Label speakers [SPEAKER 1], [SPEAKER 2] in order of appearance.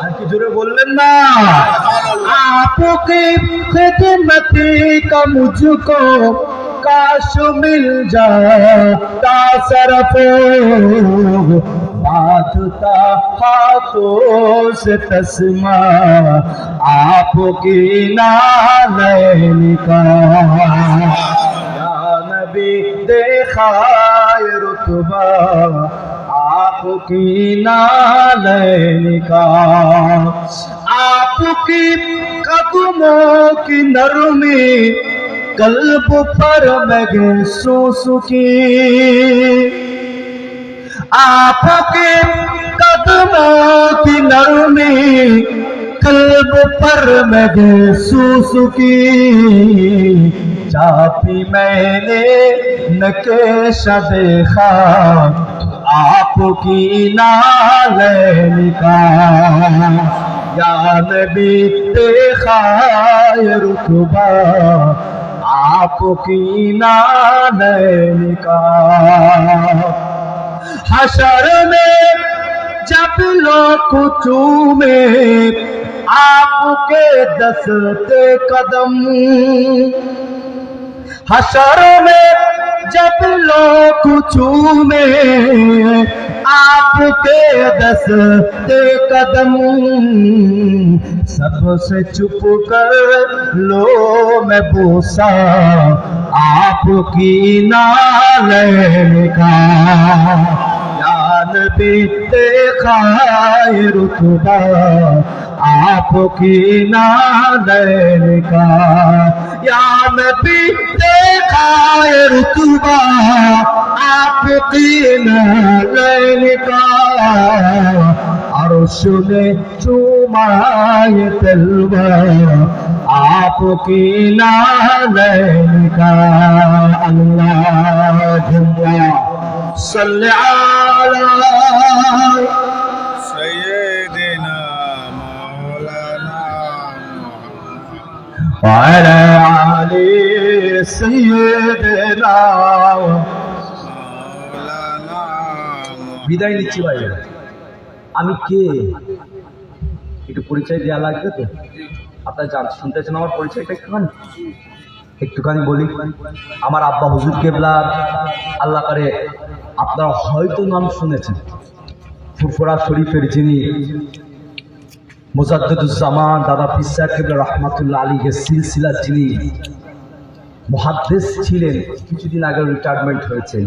[SPEAKER 1] আর কি জোরে বললেন না آپ کی خدمت کا مجھ کو کاش مل جاتا صرف باندھتا ہاتھوں سے تسما آپ کی نالین کا۔ نبی دیکھا رتبہ، آپ کی نالین کا۔ کی قدموں کی نرمی، قلب پر محسوس کی۔ آپ کے قدموں کی نرمی، قلب پر محسوس کی۔ چاپی میں نے نکیش دیکھا، آپ کی نال نکاح۔ یا نبی خائے رتبہ آپ کی نالین کا حشر میں جب لوگ چومے، آپ کے دستے قدم۔ حشر میں جب لوگ چومے آپ کے دس قدم سب سے چپ کر لو میں بوسا آپ کی نال کا جان بیتے خائے آپ کی نال کا یا میں بھی دیکھا رتبا السابقين ليلقا عرشل چومائے تلوا آپ کی لالین کا اللہ جمعہ صلی علی
[SPEAKER 2] سیدنا مولانا
[SPEAKER 1] وعلى علی سیدنا বিদায় নিচ্ছি ভাই। আমি কে? একটু পরিচয় দেওয়া লাগবে তো? আপনার জান শুনতেছেন আমার পরিচয়টা একটুখানি? একটুখানি বলি। আমার আব্বা হুজুর কেবলা, আল্লাহ করে আপনারা হয়তো নাম শুনেছেন। ফুরফুরা শরীফের যিনি মোজাদ্দুজ্জামান দাদা পিসা কেবলা রহমাতুল্লাহ আলীকে সিলসিলার যিনি মহাদ্দেশ ছিলেন, কিছুদিন আগে রিটায়ারমেন্ট হয়েছেন।